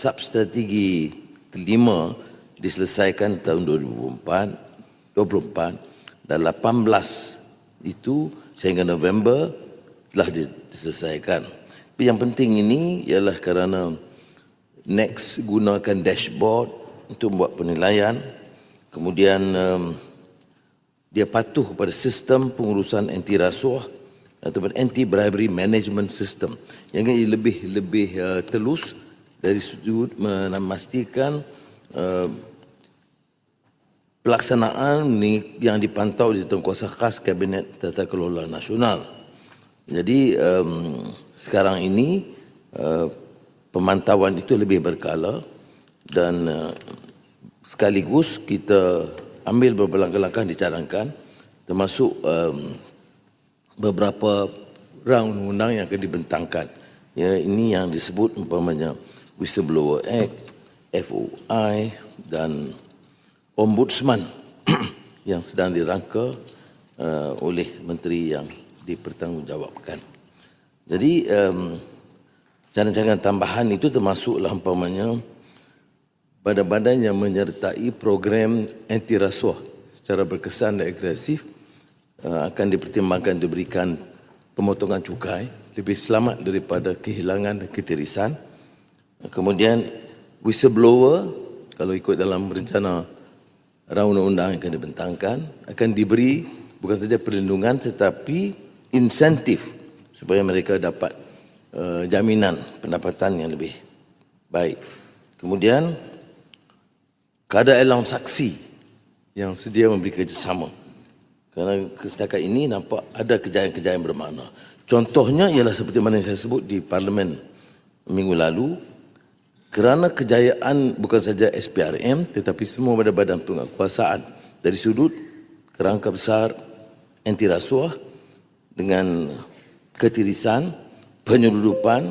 substrategi kelima diselesaikan tahun 2024 24 dan 18 itu sehingga November telah diselesaikan. Tapi yang penting ini ialah kerana next gunakan dashboard untuk buat penilaian kemudian um, dia patuh kepada sistem pengurusan anti rasuah ataupun anti bribery management system yang lebih lebih uh, telus dari sudut memastikan uh, pelaksanaan ini yang dipantau di Tengkuasa Khas Kabinet Tata Kelola Nasional. Jadi um, sekarang ini uh, pemantauan itu lebih berkala dan uh, sekaligus kita ambil beberapa langkah-langkah termasuk um, beberapa round undang yang akan dibentangkan. Ya, ini yang disebut umpamanya Whistleblower Act, FOI dan Ombudsman yang sedang dirangka uh, oleh menteri yang dipertanggungjawabkan. Jadi um, Cara-cara tambahan itu termasuklah umpamanya badan-badan yang menyertai program anti rasuah secara berkesan dan agresif uh, akan dipertimbangkan diberikan pemotongan cukai lebih selamat daripada kehilangan dan ketirisan. Kemudian whistleblower kalau ikut dalam rencana raun undang-undang yang akan dibentangkan akan diberi bukan saja perlindungan tetapi insentif supaya mereka dapat uh, jaminan pendapatan yang lebih baik. Kemudian keadaan alam saksi yang sedia memberi kerjasama. Kerana setakat ini nampak ada kejayaan-kejayaan bermakna. Contohnya ialah seperti mana yang saya sebut di parlimen minggu lalu kerana kejayaan bukan saja SPRM tetapi semua badan-badan penguasaan dari sudut kerangka besar anti rasuah dengan ketirisan penyeludupan,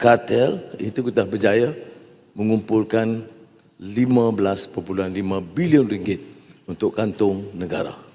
kartel, itu kita berjaya mengumpulkan 15.5 bilion ringgit untuk kantung negara.